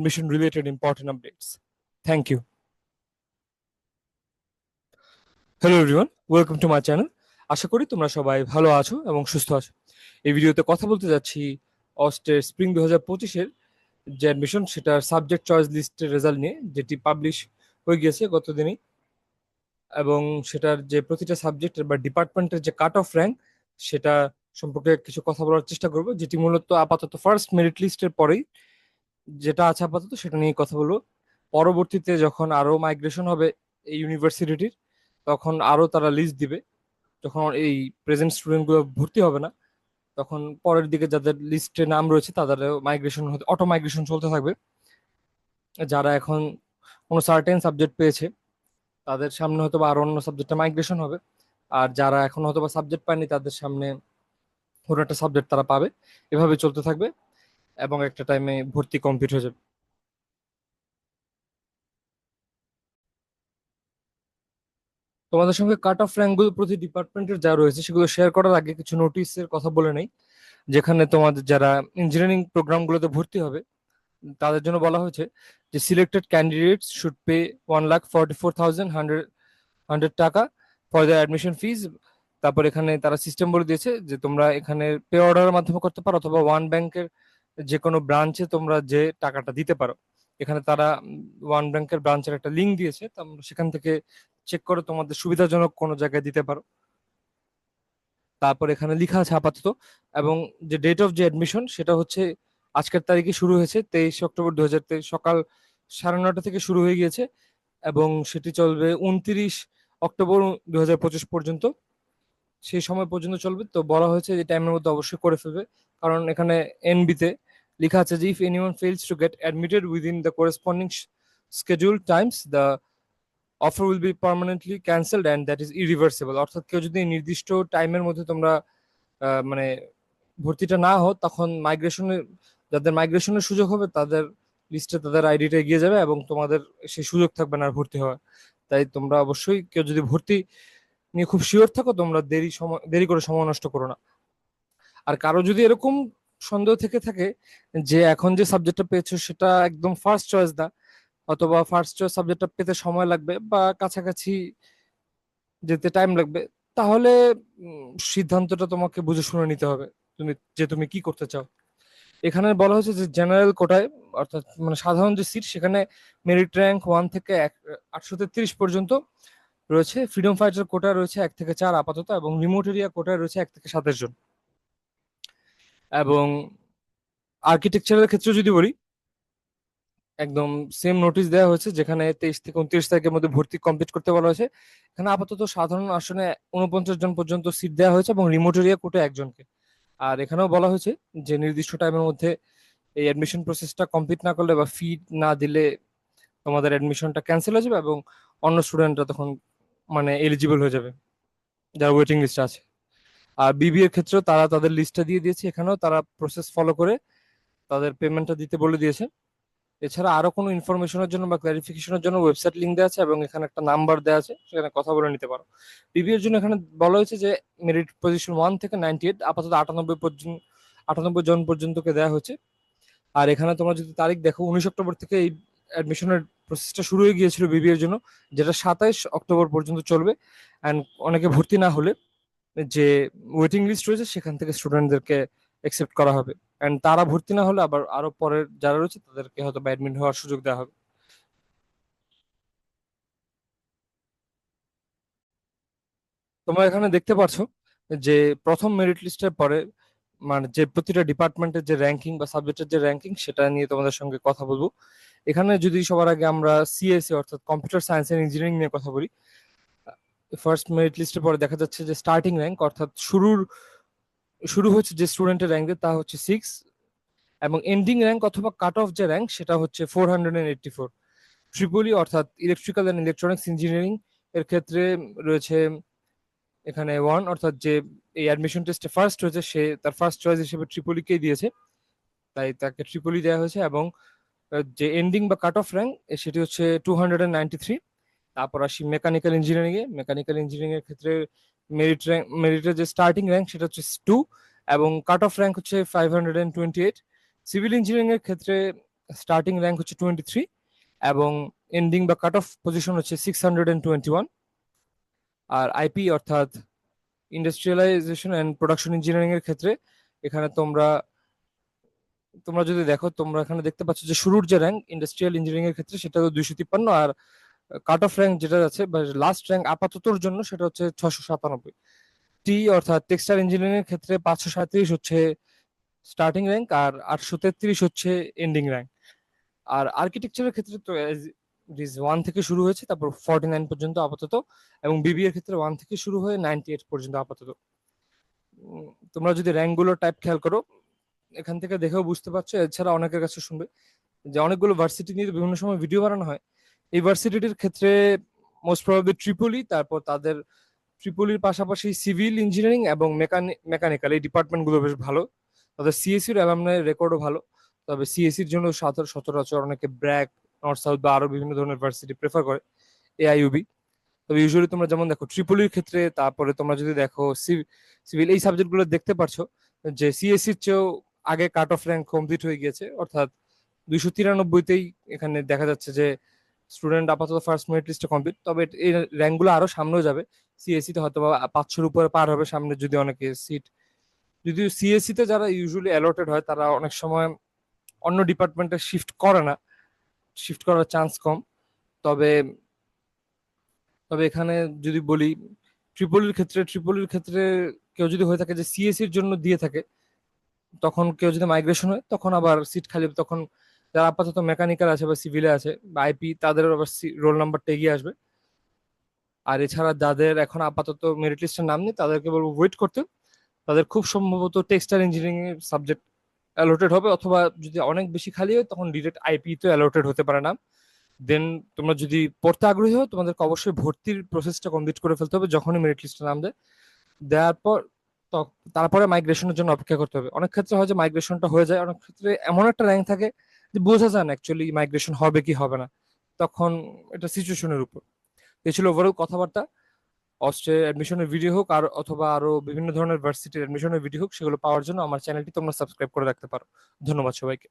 admission related important updates. Thank you. Hello everyone welcome to my channel আশা করি তোমরা সবাই ভালো আছো এবং সুস্থ আছো এই ভিডিওতে কথা বলতে যাচ্ছি অস্টের স্প্রিং দু হাজার পঁচিশের যে অ্যাডমিশন সেটার সাবজেক্ট চয়েস লিস্টের রেজাল্ট নিয়ে, যেটি পাবলিশ হয়ে গিয়েছে গতদিনই এবং সেটার যে প্রতিটা সাবজেক্টের বা ডিপার্টমেন্টের যে কাট অফ র্যাঙ্ক সেটা সম্পর্কে কিছু কথা বলার চেষ্টা করব, যেটি মূলত আপাতত ফার্স্ট মেরিট লিস্টের পরেই যেটা আছে আপাতত সেটা নিয়ে কথা বলব। পরবর্তীতে যখন আরও মাইগ্রেশন হবে এই ইউনিভার্সিটির তখন আরও তারা লিস্ট দিবে। যখন এই প্রেজেন্ট স্টুডেন্টগুলো ভর্তি হবে না, তখন পরের দিকে যাদের লিস্টে নাম রয়েছে তাদের মাইগ্রেশন অটো মাইগ্রেশন চলতে থাকবে। যারা এখন কোনো সার্টেন সাবজেক্ট পেয়েছে, তাদের সামনে হয়তো বা আরও অন্য সাবজেক্টে মাইগ্রেশন হবে। আর যারা এখন হয়তো বা সাবজেক্ট পায়নি, তাদের সামনে কোনো একটা সাবজেক্ট তারা পাবে। এভাবে চলতে থাকবে। এবং একটা টাইমে ভর্তি কমপ্লিট হয়ে যাবে। তোমাদের সঙ্গে কাট অফ র্যাঙ্কগুলো প্রতি ডিপার্টমেন্টের যা রয়েছে, সেগুলো শেয়ার করার আগে কিছু নোটিশের কথা বলে নেই, যেখানে তোমাদের যারা ইঞ্জিনিয়ারিং প্রোগ্রামগুলোতে ভর্তি হবে, তাদের জন্য বলা হয়েছে যে selected candidates should pay one lakh forty four thousand hundred hundred taka for the admission fees তারপর এখানে তারা সিস্টেম বলে দিয়েছে যে তোমরা এখানে পে অর্ডারের মাধ্যমে করতে পারো, অথবা ওয়ান ব্যাংকের যে কোনো ব্রাঞ্চে তোমরা যে টাকাটা দিতে পারো। এখানে তারা ওয়ান ব্যাংকের ব্রাঞ্চের একটা লিঙ্ক দিয়েছে তোমরা সেখান থেকে চেক করে তোমাদের সুবিধাজনক কোনো জায়গায় দিতে পারো। তারপর এখানে লেখা আছে আপাতত, এবং যে ডেট অফ যে অ্যাডমিশন সেটা হচ্ছে আজকের তারিখে শুরু হয়েছে, তেইশ অক্টোবর দু হাজার তেইশ, সকাল সাড়ে নটা থেকে শুরু হয়ে গিয়েছে, এবং সেটি চলবে উনত্রিশ অক্টোবর দু হাজার পঁচিশ পর্যন্ত। সেই সময় পর্যন্ত চলবে, তো বলা হয়েছে যে টাইমের মধ্যে অবশ্যই করে ফেলবে, কারণ এখানে এনবিতে লেখা আছে যে if anyone fails to get admitted within the corresponding schedule times the offer will be permanently cancelled and that is irreversible অর্থাৎ কেউ যদি নির্দিষ্ট টাইমের মধ্যে তোমরা মানে ভর্তিটা না হও, তখন মাইগ্রেশনের যাদের মাইগ্রেশনের সুযোগ হবে, তাদের লিস্টে তাদের আইডিটা এগিয়ে যাবে এবং তোমাদের সেই সুযোগ থাকবে না আর ভর্তি হওয়ার। তাই তোমরা অবশ্যই কেউ যদি ভর্তি নিয়ে খুব শিওর থাকো, তোমরা দেরি সময়, দেরি করে সময় নষ্ট করো না। আর কারও যদি এরকম সন্দেহ থেকে থাকে যে এখন যে সাবজেক্টটা পেয়েছ সেটা একদম ফার্স্ট চয়েস না, অথবা ফার্স্ট চয়েস সাবজেক্টটা পেতে সময় লাগবে বা কাছাকাছি যেতে টাইম লাগবে। তাহলে সিদ্ধান্তটা তোমাকে বুঝে শুনে নিতে হবে তুমি, যে তুমি কি করতে চাও। এখানে বলা হয়েছে যে জেনারেল কোটায় অর্থাৎ মানে সাধারণ যে সিট সেখানে মেরিট র্যাঙ্ক ওয়ান থেকে আটশো তেত্রিশ পর্যন্ত রয়েছে। ফ্রিডম ফাইটার কোটায় রয়েছে এক থেকে চার আপাতত এবং রিমোট এরিয়া কোটায় রয়েছে এক থেকে সাতাশ জন। এবং আর্কিটেকচারের ক্ষেত্রে যদি বলি, একদম সেম নোটিশ দেওয়া হয়েছে, যেখানে তেইশ থেকে উনত্রিশ তারিখের মধ্যে ভর্তি কমপ্লিট করতে বলা হয়েছে। এখানে আপাতত সাধারণ আসনে উনপঞ্চাশ জন পর্যন্ত সিট দেওয়া হয়েছে এবং রিমোট এরিয়া কোটে একজনকে। আর এখানেও বলা হয়েছে যে নির্দিষ্ট টাইমের মধ্যে এই অ্যাডমিশন প্রসেসটা কমপ্লিট না করলে বা ফি না দিলে তোমাদের অ্যাডমিশনটা ক্যান্সেল হয়ে যাবে এবং অন্য স্টুডেন্টরা তখন মানে এলিজিবল হয়ে যাবে, যারা ওয়েটিং লিস্টে আছে। আর বিবি এর ক্ষেত্রেও তারা তাদের লিস্টটা দিয়ে দিয়েছে। এখানেও তারা প্রসেস ফলো করে তাদের পেমেন্টটা দিতে বলে দিয়েছে। এছাড়া আরও কোনো ইনফরমেশনের জন্য বা ক্লারিফিকেশনের জন্য ওয়েবসাইট লিংক দেওয়া আছে এবং এখানে একটা নাম্বার দেওয়া আছে, সেখানে কথা বলে নিতে পারো। বিবি এর জন্য এখানে বলা হয়েছে যে মেরিট পজিশন ওয়ান থেকে নাইনটি এইট আপাতত আটানব্বই পর্যন্ত, আটানব্বই জন পর্যন্তকে দেওয়া হয়েছে। আর এখানে তোমরা যদি তারিখ দেখো, উনিশ অক্টোবর থেকে এই অ্যাডমিশনের প্রসেসটা শুরু হয়ে গিয়েছিল বিবি এর জন্য, যেটা সাতাইশ অক্টোবর পর্যন্ত চলবে। অ্যান্ড অনেকে ভর্তি না হলে যে ওয়েটিং লিস্ট রয়েছে, সেখান থেকে স্টুডেন্টদেরকে অ্যাকসেপ্ট করা হবে। এন্ড তারা ভর্তি না হলে আবার আরও পরের যারা রয়েছে, তাদেরকে হয়তো অ্যাডমিট হওয়ার সুযোগ দেওয়া হবে। তোমরা এখানে দেখতে পাচ্ছো যে প্রথম মেরিট লিস্টের পরে মানে যে প্রতিটা ডিপার্টমেন্টের যে র্যাঙ্কিং বা সাবজেক্টের যে র্যাঙ্কিং সেটা নিয়ে তোমাদের সঙ্গে কথা বলব। এখানে যদি সবার আগে আমরা সিএসসি অর্থাৎ কম্পিউটার সায়েন্স এন্ড ইঞ্জিনিয়ারিং নিয়ে কথা বলি ফার্স্ট মেরিট লিস্টের পরে দেখা যাচ্ছে যে স্টার্টিং র্যাঙ্ক অর্থাৎ শুরুর, শুরু হচ্ছে যে স্টুডেন্টের র্যাঙ্ক তা হচ্ছে সিক্স এবং এন্ডিং র্যাঙ্ক অথবা কাট অফ যে র্যাঙ্ক সেটা হচ্ছে four hundred and eighty four triple E অর্থাৎ ইলেকট্রিক্যাল অ্যান্ড ইলেকট্রনিক্স ইঞ্জিনিয়ারিং এর ক্ষেত্রে রয়েছে এখানে ওয়ান অর্থাৎ যে এই অ্যাডমিশন টেস্টে ফার্স্ট হয়েছে, সে তার ফার্স্ট চয়েস হিসেবে ট্রিপলিকেই দিয়েছে। তাই তাকে ট্রিপলি দেওয়া হয়েছে এবং যে এন্ডিং বা কাট অফ র্যাঙ্ক সেটি হচ্ছে two hundred and ninety three তারপর আসি মেকানিক্যাল ইঞ্জিনিয়ারিং এ। মেকানিক্যাল ইঞ্জিনিয়ারিং এর ক্ষেত্রে মেরিট র্যাঙ্ক মেরিটের যে স্টার্টিং র্যাঙ্ক সেটা হচ্ছে টু এবং কাট অফ র্যাঙ্ক হচ্ছে five hundred and twenty eight civil engineering এর ক্ষেত্রে স্টার্টিং র্যাঙ্ক হচ্ছে টোয়েন্টি থ্রি এবং এন্ডিং বা কাট অফ পজিশন হচ্ছে six hundred and twenty one R IP অর্থাৎ ইন্ডাস্ট্রিয়ালাইজেশন অ্যান্ড প্রোডাকশন ইঞ্জিনিয়ারিং এর ক্ষেত্রে এখানে তোমরা তোমরা যদি দেখো, তোমরা এখানে দেখতে পাচ্ছ যে শুরুর যে র্যাঙ্ক ইন্ডাস্ট্রিয়াল ইঞ্জিনিয়ারিং এর ক্ষেত্রে সেটা দুইশো তিপ্পান্ন। আর কাট অফ র্যাঙ্ক যেটা আছে লাস্ট র্যাঙ্ক আপাততর জন্য সেটা হচ্ছে ছশো সাতানব্বই। টি অর্থাৎ টেক্সটাইল ইঞ্জিনিয়ারিং এর ক্ষেত্রে পাঁচশো সাঁত্রিশ হচ্ছে স্টার্টিং র্যাঙ্ক আর আটশো তেত্রিশ হচ্ছে এন্ডিং র্যাঙ্ক আর আর্কিটেকচারের ক্ষেত্রে তো ওয়ান থেকে শুরু হয়েছে, তারপর ফর্টি নাইন পর্যন্ত আপাতত, এবং বিবি এর ক্ষেত্রে ওয়ান থেকে শুরু হয়ে নাইনটি এইট পর্যন্ত আপাতত। তোমরা যদি র্যাঙ্কগুলো টাইপ খেয়াল করো, এখান থেকে দেখেও বুঝতে পারছ, এছাড়া অনেকের কাছে শুনবে যে অনেকগুলো ভার্সিটি নিয়ে বিভিন্ন সময় ভিডিও বানানো হয়। এই ভার্সিটির ক্ষেত্রে মোস্ট প্রবাবলি ট্রিপলি তারপর তাদের ট্রিপলির পাশাপাশি সিভিল ইঞ্জিনিয়ারিং এবং মেকানিক্যাল এই ডিপার্টমেন্টগুলো বেশ ভালো। তাদের সিএসির অ্যালামনাই রেকর্ডও ভালো। তবে সিএসির জন্য সাধারণ সচরাচর অনেকে ব্র্যাক নর্থ সাউথ বা আরও বিভিন্ন ধরনের ভার্সিটি প্রেফার করে এআইইউবি তবে ইউজুয়ালি তোমরা যেমন দেখো ট্রিপলির ক্ষেত্রে, তারপরে তোমরা যদি দেখো সিভিল এই সাবজেক্টগুলো দেখতে পারছ, যে সিএসসির চেয়েও আগে কাট অফ র্যাঙ্ক কমপ্লিট হয়ে গিয়েছে। অর্থাৎ দুইশো তিরানব্বইতেই এখানে দেখা যাচ্ছে যে স্টুডেন্ট আপাতত ফার্স্ট মেরিট লিস্টে কমপ্লিট তবে এই র্যাঙ্কগুলো আরও সামনেও যাবে। সিএসসি তে হয়তো পাঁচশোর উপরে পার হবে সামনে যদি অনেকে সিট যদিও সিএসসি তে যারা ইউজুয়ালি অ্যালটেড হয়, তারা অনেক সময় অন্য ডিপার্টমেন্টে শিফট করে না। শিফট করার চান্স কম। তবে তবে এখানে যদি বলি ট্রিপলির ক্ষেত্রে ট্রিপলির ক্ষেত্রে কেউ যদি হয়ে থাকে যে সিএসসির জন্য দিয়ে থাকে, তখন কেউ যদি মাইগ্রেশন হয়, তখন আবার সিট খালি তখন যারা আপাতত মেকানিক্যাল আছে বা সিভিলে আছে, বা আইপি তাদের আবার রোল নাম্বারটা এগিয়ে আসবে। আর এছাড়া যাদের এখন আপাতত মেরিট লিস্টের নাম নেই, তাদেরকে বলব ওয়েট করতে। তাদের খুব সম্ভবত টেক্সটাইল ইঞ্জিনিয়ারিং এর সাবজেক্ট অ্যালোটেড হবে, অথবা যদি অনেক বেশি খালি হয়, তখন ডিরেক্ট আইপি তো অ্যালোটেড হতে পারে না। দেন তোমরা যদি পড়তে আগ্রহী হও, তোমাদেরকে অবশ্যই ভর্তির প্রসেসটা কমপ্লিট করে ফেলতে হবে, যখনই মেরিট লিস্টে নাম দেয়। দেওয়ার পর তারপরে মাইগ্রেশনের জন্য অপেক্ষা করতে হবে। অনেক ক্ষেত্রে হয় যে মাইগ্রেশনটা হয়ে যায়, অনেক ক্ষেত্রে এমন একটা র্যাঙ্ক থাকে বোঝা যায় না অ্যাকচুয়ালি মাইগ্রেশন হবে কি হবে না। তখন এটা সিচুয়েশনের উপর। এই ছিল ওভারঅল কথাবার্তা। অস্ট্রে অ্যাডমিশনের ভিডিও হোক আর অথবা আরও বিভিন্ন ধরনের ভার্সিটির অ্যাডমিশনের ভিডিও হোক, সেগুলো পাওয়ার জন্য আমার চ্যানেলটি তোমরা সাবস্ক্রাইব করে রাখতে পারো। ধন্যবাদ সবাইকে।